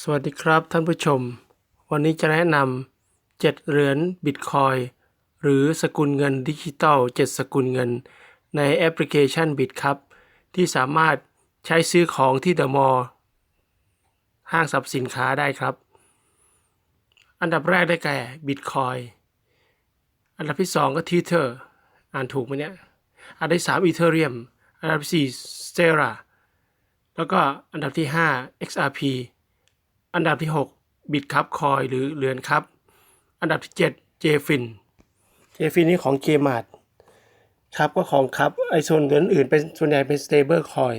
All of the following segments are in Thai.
สวัสดีครับท่านผู้ชม วันนี้จะแนะนำ7เหรียญบิตคอยหรือสกุลเงินดิจิตอล7 สกุลเงิน ในแอปพลิเคชันบิตครับ ที่สามารถใช้ซื้อของที่เดอะมอลล์ห้างสรรพสินค้าได้ครับ อันดับแรกได้แก่บิตคอยอันดับที่ 2 ก็ทีเทอร์อ่านถูกไหมเนี่ย อันดับที่3อีเทเรียมอันดับที่4สเตราแล้วก็อันดับที่ 5 XRP อันดับที่ 6 บิตครับคอยหรือเรียญครับ อันดับที่ 7 เจฟิน เจฟินนี่ของเกมาดครับก็ของครับ ไอส่วนเหรียญอื่นเป็นส่วนใหญ่เป็น stable coin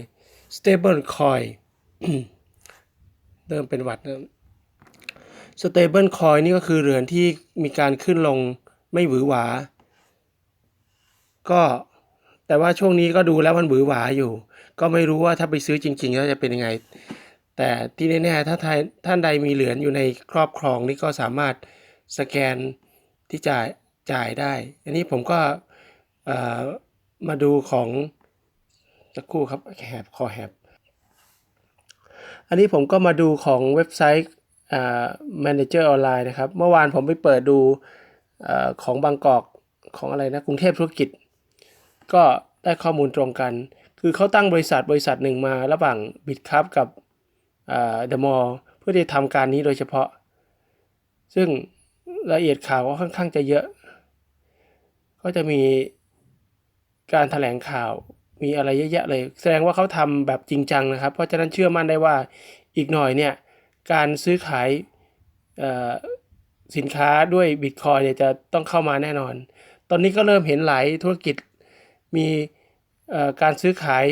stable coin เริ่มเป็นหวัดเริ่ม stable coin นี่ก็คือเหรียญที่มีการขึ้นลงไม่หวือหวา ก็แต่ว่าช่วงนี้ก็ดูแล้วมันหวือหวาอยู่ ก็ไม่รู้ว่าถ้าไปซื้อจริงๆแล้วจะเป็นยังไง แต่ที่แน่ๆถ้าท่านใดมีเหรียญอยู่ในครอบครองนี่ก็สามารถสแกนที่จ่ายจ่ายได้ อันนี้ผมก็มาดูของสักครู่ครับแหบคอแหบอันนี้ผมก็มาดูของเว็บไซต์ Manager ออนไลน์นะครับ เมื่อวานผมไปเปิดดูอของบางกอกของอะไรนะกรุงเทพธุรกิจ ก็ได้ข้อมูลตรงกัน คือเขาตั้งบริษัทบริษัทหนึ่งมาระหว่างบิตครับกับ เดอะมอลเพื่อที่จะทำการนี้โดยเฉพาะ ซึ่งละเอียดข่าวก็ค่อนข้างจะเยอะ ก็จะมีการถแถลงข่าวมีอะไรเยอะแยะเลย แสดงว่าเขาทำแบบจริงจังนะครับ เพราะฉะนั้นเชื่อมั่นได้ว่าอีกหน่อยเนี่ยการซื้อขายสินค้าด้วยบิตคอยเนี่ยจะต้องเข้ามาแน่นอน ตอนนี้ก็เริ่มเห็นหลายธุรกิจมีการซื้อขาย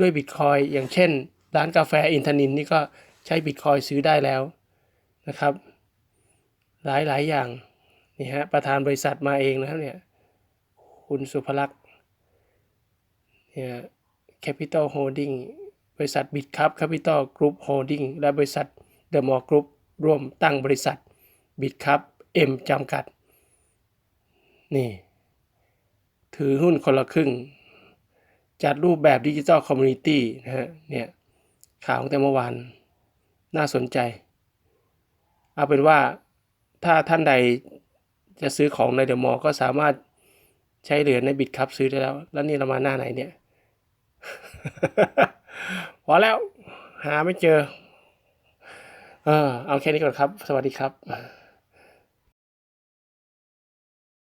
ด้วยบิตคอยอย่างเช่น ร้านกาแฟอินทนินนี่ก็ใช้บิตคอยซื้อได้แล้วนะครับ หลายหลายอย่างนี่ฮะประธานบริษัทมาเองนะครับเนี่ยคุณสุภลักษณ์เนี่ยแคปิตอลโฮลดิ้งบริษัทบิตครับแคปิตอลกรุ๊ปโฮลดิ้งและบริษัทเดอะมอลล์กรุ๊ปร่วมตั้งบริษัทบิตครับเอ็มจำกัด นี่ ถือหุ้นคนละครึ่ง จัดรูปแบบดิจิทัลคอมมูนิตี้นะฮะเนี่ย ข่าวตั้งแต่เมื่อวาน น่าสนใจ เอาเป็นว่าถ้าท่านใดจะซื้อของในเดอะมอลก็สามารถใช้เหรียญในบิตครับซื้อได้แล้ว แล้วนี่เรามาหน้าไหนเนี่ย พอแล้ว หาไม่เจอ เออเอาแค่นี้ก่อนครับ สวัสดีครับ